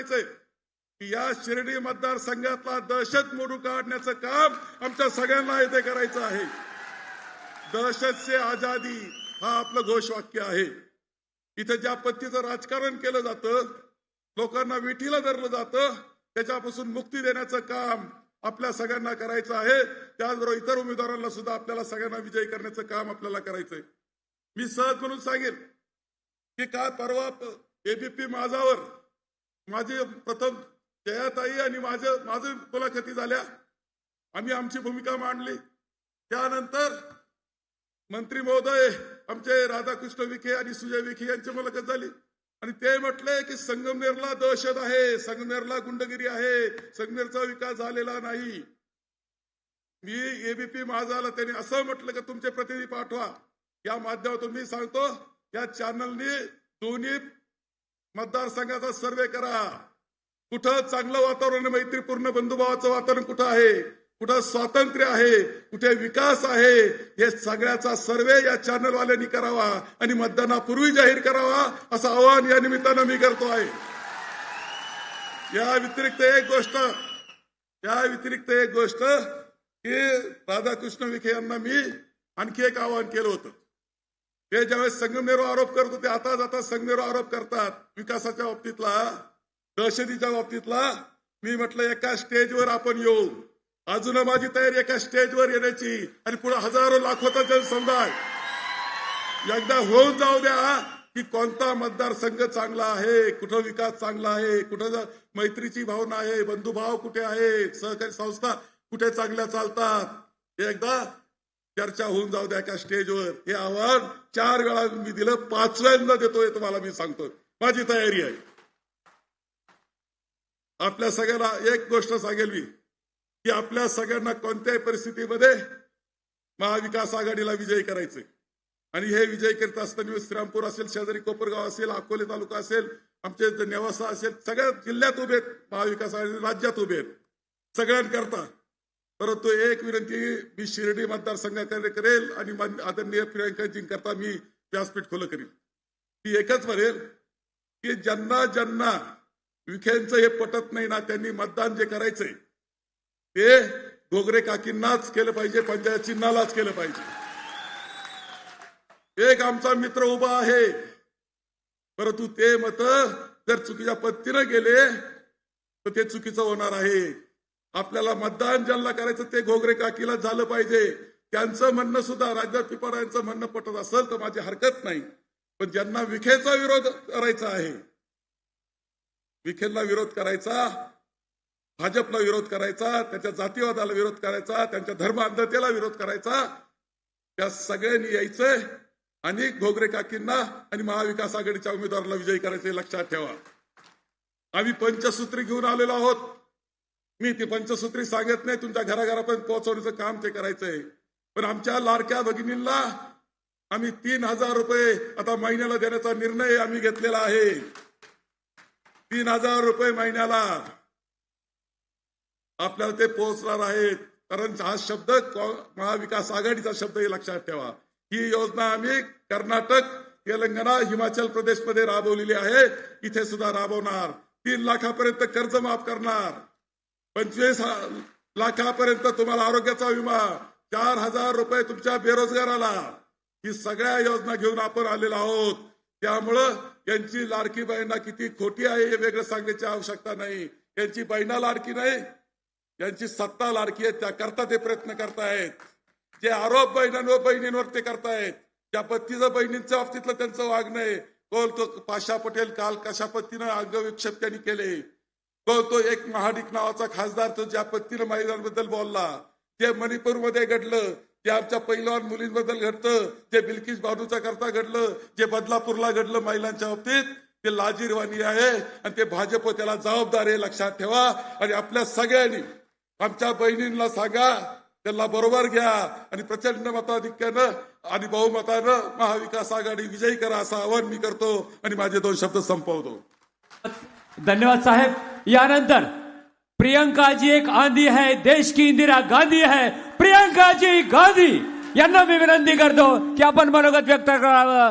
करायचंय की या शिर्डी मतदारसंघातला दहशत मोडून काढण्याचं काम आमच्या सगळ्यांना येथे करायचं आहे. दहशत से आजादी हा आपलं घोषवाक्य आहे. इथे ज्या पद्धतीचं राजकारण केलं जातं लोकांना विठीला धरलं जातं त्याच्यापासून मुक्ती देण्याचं काम आपल्या सगळ्यांना करायचं आहे. त्याचबरोबर इतर उमेदवारांना सुद्धा आपल्याला सगळ्यांना विजयी करण्याचं काम आपल्याला करायचंय. मी सहज म्हणून सांगेन की काल परवा एबीपी माझावर माझी प्रथम जयाताई आणि माझं माझं मुलाखती झाल्या. आम्ही आमची भूमिका मांडली. त्यानंतर मंत्री महोदय आमचे राधाकृष्ण विखे आणि सुजय विखे यांची मुलाखत झाली. आणि ते म्हटले की संगमनेरला दहशत आहे. संगमनेरला गुंडगिरी आहे. संगमनेरचा विकास झालेला नाही. मी एबीपी माझाला त्यांनी असं म्हटलं की तुमचे प्रतिनिधी पाठवा. या माध्यमातून मी सांगतो या चॅनलनी दोन्ही मतदारसंघाचा सर्वे करा. कुठं चांगलं वातावरण मैत्रीपूर्ण बंधुभावाचं वातावरण कुठं आहे? कुठं स्वातंत्र्य आहे? कुठे विकास आहे? हे सगळ्याचा सर्वे या चॅनलवाल्यांनी करावा आणि मतदानापूर्वी जाहीर करावा असं आवाहन या निमित्तानं मी करतो आहे. या व्यतिरिक्त एक गोष्ट या व्यतिरिक्त एक गोष्ट की राधाकृष्ण विखे यांना मी आणखी एक आवाहन केलं होतं. ते ज्यावेळेस संगमनेर आरोप करत होते आता जाता संगमेरो आरोप करतात. विकासाच्या बाबतीतला दहशतीच्या बाबतीतला मी म्हटलं एका स्टेजवर आपण येऊ. अजून माझी तयारी एका स्टेजवर येण्याची. आणि पुढे हजारो लाखोचा जनसमुदाय. एकदा होऊन जाऊ द्या की कोणता मतदारसंघ चांगला आहे कुठं विकास चांगला आहे कुठं मैत्रीची भावना आहे बंधुभाव कुठे आहे सहकारी संस्था कुठे चांगल्या चालतात. एकदा चर्चा होऊन जाऊ द्या एका स्टेजवर. हे आव्हान चार वेळा मी दिलं पाचव्यांदा देतोय तुम्हाला मी सांगतोय माझी तयारी आहे. आपल्या सगळ्यांना एक गोष्ट सांगेल मी की आपल्या सगळ्यांना कोणत्याही परिस्थितीमध्ये महाविकास आघाडीला विजयी करायचंय. आणि हे विजय करीत असताना श्रीरामपूर असेल शेजारी कोपरगाव असेल अकोले तालुका असेल आमचे नेवासा असेल सगळ्या जिल्ह्यात उभे आहेत. महाविकास आघाडी राज्यात उभे आहेत. सगळ्यांकरता परंतु एक विनंती मी शिर्डी मतदारसंघाकडे करेल आणि आदरणीय आदरणीय प्रियंकाजींकरता मी व्यासपीठ खुलं करील. ती एकच म्हणेल की ज्यांना ज्यांना विखेंचं हे पटत नाही ना त्यांनी मतदान जे करायचंय ते घोगरे काकींनाच केलं पाहिजे पंचायत चिन्हालाच केलं पाहिजे. एक आमचा मित्र उभा आहे परंतु ते मत जर चुकीच्या पद्धतीनं गेले तर ते चुकीचं होणार आहे. आपल्याला मतदान ज्यांना करायचं ते घोगरे काकीला झालं पाहिजे. त्यांचं म्हणणं सुद्धा राज्यात पिपारा यांचं म्हणणं पटत असेल तर माझी हरकत नाही. पण ज्यांना विखेचा विरोध करायचा आहे विखेला विरोध करायचा भाजपला विरोध करायचा त्याच्या जातीवादाला विरोध करायचा त्यांच्या धर्मांधतेला विरोध करायचा त्या सगळ्यांनी यायचंय आणि घोगरे काकींना आणि महाविकास आघाडीच्या उमेदवाराला विजयी करायचे लक्षात ठेवा. आम्ही पंचसूत्री घेऊन आलेलो आहोत. मी ते पंचसूत्री सांगत नाही तुमच्या घराघरापर्यंत पोहोचवण्याचं काम ते करायचंय. पण आमच्या लाडक्या भगिनींना आम्ही तीन हजार रुपये आता महिन्याला देण्याचा निर्णय आम्ही घेतलेला आहे. तीन हजार रुपये महिन्याला आपल्याला ते पोहोचणार आहेत. कारण हा शब्द कॉ- महाविकास आघाडीचा शब्द हे लक्षात ठेवा. ही योजना आम्ही कर्नाटक तेलंगणा हिमाचल प्रदेशमध्ये राबवलेली आहे. इथे सुद्धा राबवणार. तीन लाखापर्यंत कर्ज माफ करणार. पंचवीस लाखापर्यंत तुम्हाला आरोग्याचा विमा चार हजार रुपये तुमच्या बेरोजगाराला. ही सगळ्या योजना घेऊन आपण आलेलो आहोत. त्यामुळं यांची लाडकी बहिणा किती खोटी आहे हे वेगळं सांगण्याची आवश्यकता नाही. यांची बहिणा लाडकी नाही यांची सत्ता लाडकी आहे त्याकरता ते प्रयत्न करतायत. जे आरोप बहिणांवर बहिणींवर ते करतायत. ज्या पत्तीचं बहिणींच्या बाबतीतलं त्यांचं वागणं आहे. कोण तो पाशा पटेल काल कशा पद्धतीनं अंगविक्षेप त्यांनी केले? कोण तो एक महाडिक नावाचा खासदार तो ज्या पत्तीनं महिलांबद्दल बोलला जे मणिपूरमध्ये घडलं जे आमच्या पहिलवान मुलींबद्दल घडतं ते बिल्किस बानूचा करता घडलं जे बदलापूरला घडलं महिलांच्या बाबतीत ते लाजीरवाणी आहे आणि ते भाजप त्याला जबाबदार आहे लक्षात ठेवा. आणि आपल्या सगळ्यांनी आमच्या बहिणींना सांगा त्यांना बरोबर घ्या आणि प्रचंड मताधिक्यानं आणि बहुमतानं महाविकास आघाडी विजयी करा असं आवाहन मी करतो आणि माझे दोन शब्द संपवतो. धन्यवाद साहेब. यानंतर प्रियंकाजी एक आंधी है देश की इंदिरा गांधी है। प्रियंकाजी गांधी! यांना मी विनंती करतो की आपण मनोगत व्यक्त करावं.